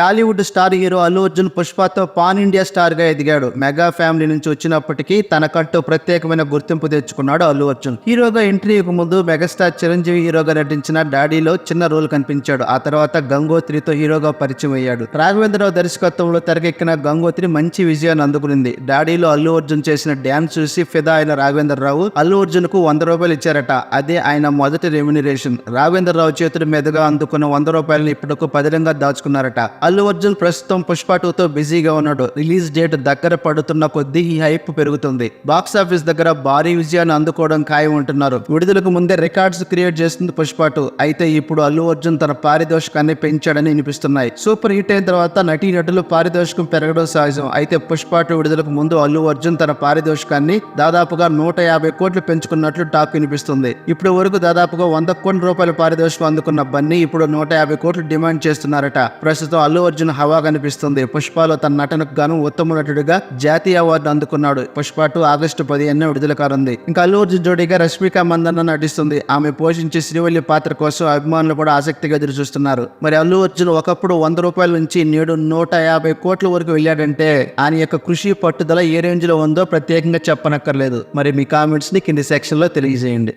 Tollywood star hero Allu Arjun పుష్పతో pan India స్టార్గా ఎదిగాడు. Mega family నుంచి వచ్చినప్పటికీ తనకంటూ ప్రత్యేకమైన గుర్తింపు తెచ్చుకున్నాడు అల్లు అర్జున్. హీరోగా ఎంట్రీ ముందు మెగాస్టార్ చిరంజీవి హీరోగా నటించిన డాడీలో చిన్న రోల్ కనిపించాడు. ఆ తర్వాత గంగోత్రితో హీరోగా పరిచయం అయ్యాడు. రాఘవేంద్రరావు దర్శకత్వంలో తెరకెక్కిన గంగోత్రి మంచి విజయాన్ని అందుకునింది. డాడీలో అల్లు అర్జున్ చేసిన డ్యాన్స్ చూసి ఫిదా అయిన రాఘవేంద్రరావు అల్లు అర్జున్కు వంద రూపాయలు ఇచ్చారట. అదే ఆయన మొదటి రెమ్యునరేషన్. రాఘవేంద్రరావు చేతుల మీదుగా అందుకున్న వంద రూపాయలను ఇప్పటికు పదిలంగా దాచుకున్నారట. అల్లు అర్జున్ ప్రస్తుతం పుష్ప టూ తో బిజీగా ఉన్నాడు. రిలీజ్ డేట్ దగ్గర పడుతున్న కొద్దీ ఈ హైప్ పెరుగుతుంది. బాక్స్ ఆఫీస్ దగ్గర భారీ విజయాన్ని అందుకోవడం ఖాయం ఉంటున్నారు విడుదలకు ముందే రికార్డ్స్ క్రియేట్ చేస్తుంది పుష్ప టూ. అయితే ఇప్పుడు అల్లు అర్జున్ తన పారితోషికాన్ని పెంచాడని వినిపిస్తున్నాయి. సూపర్ హిట్ అయిన తర్వాత నటీ నటులు పారితోషికం పెరగడం సహజం. అయితే పుష్ప టూ విడుదలకు ముందు అల్లు అర్జున్ తన పారితోషికాన్ని దాదాపుగా నూట యాభై కోట్లు పెంచుకున్నట్లు టాక్ వినిపిస్తుంది. ఇప్పుడు వరకు దాదాపుగా వంద కోట్ల రూపాయల పారితోషికం అందుకున్న బన్నీ ఇప్పుడు నూట యాభై కోట్లు డిమాండ్ చేస్తున్నారట. ప్రస్తుతం అల్లు అల్లు అర్జున్ హవా కనిపిస్తుంది. పుష్పలో తన నటనకు గాను ఉత్తమ నటుడిగా జాతీయ అవార్డు అందుకున్నాడు. పుష్ప టూ ఆగస్టు పదిహేను విడుదల కానుంది. ఇంకా అల్లు అర్జున్ జోడీగా రష్మిక మందన్న నటిస్తుంది. ఆమె పోషించే శ్రీవల్లి పాత్ర కోసం అభిమానులు కూడా ఆసక్తిగా ఎదురు చూస్తున్నారు మరి అల్లు అర్జున్ ఒకప్పుడు వంద రూపాయల నుంచి నేడు నూట యాభై కోట్ల వరకు వెళ్ళాడంటే ఆయన యొక్క కృషి పట్టుదల ఏ రేంజ్లో ఉందో ప్రత్యేకంగా చెప్పనక్కర్లేదు. మరి మీ కామెంట్స్ని కింది సెక్షన్లో తెలియజేయండి.